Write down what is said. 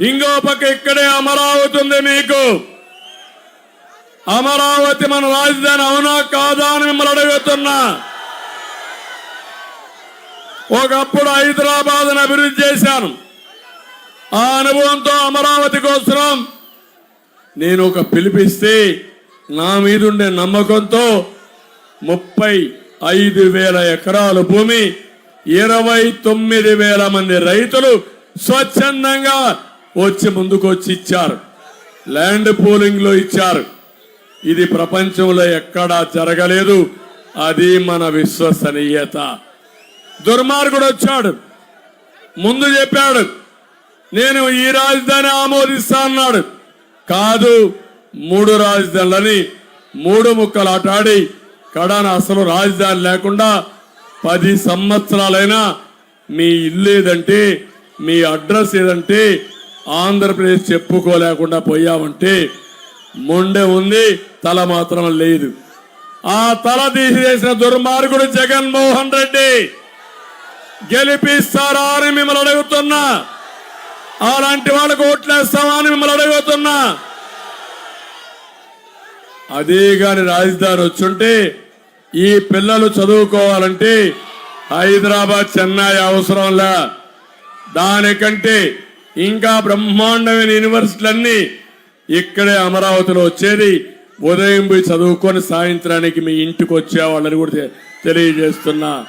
ఇంకో పక్క ఇక్కడే అమరావతి ఉంది మీకు. అమరావతి మన రాజధాని అవునా కాదా అని మిమ్మల్ని అడుగుతున్నా. ఒకప్పుడు హైదరాబాద్ అభివృద్ధి చేశాను. ఆ అనుభవంతో అమరావతి కోసం నేను ఒక పిలిపిస్తే నా మీదుండే నమ్మకంతో ముప్పై ఐదు వేల ఎకరాల భూమి ఇరవై తొమ్మిది వేల మంది రైతులు స్వచ్ఛందంగా వచ్చి ముందుకు వచ్చి ఇచ్చారు. ల్యాండ్ పూలింగ్లో ఇచ్చారు. ఇది ప్రపంచంలో ఎక్కడా జరగలేదు. అది మన విశ్వసనీయత. దుర్మార్గుడు వచ్చాడు. ముందు చెప్పాడు నేను ఈ రాజధాని ఆమోదిస్తా అన్నాడు. కాదు మూడు రాజధానులని మూడు ముక్కలు ఆటాడి కడాన అసలు రాజధాని లేకుండా పది సంవత్సరాలైనా మీ ఇల్లు ఏదంటే మీ అడ్రస్ ఏదంటే ఆంధ్రప్రదేశ్ చెప్పుకోలేకుండా పోయామంటే మొండె ఉంది తల మాత్రం లేదు. ఆ తల తీసివేసిన దుర్మార్గుడు జగన్మోహన్ రెడ్డి గెలిపిస్తారా అని మిమ్మల్ని అడుగుతున్నా. అలాంటి వాళ్ళకు ఓట్లేస్తామా అని మిమ్మల్ని అడుగుతున్నా. అదే కాని రాజధాని వచ్చుంటే ఈ పిల్లలు చదువుకోవాలంటే హైదరాబాద్ చెన్నై అవసరంలా. దానికంటే ఇంకా బ్రహ్మాండమైన యూనివర్సిటీలన్నీ ఇక్కడే అమరావతిలో వచ్చేది. ఉదయం పోయి చదువుకొని సాయంత్రానికి మీ ఇంటికి వచ్చేవాళ్ళని కూడా తెలియజేస్తున్నా.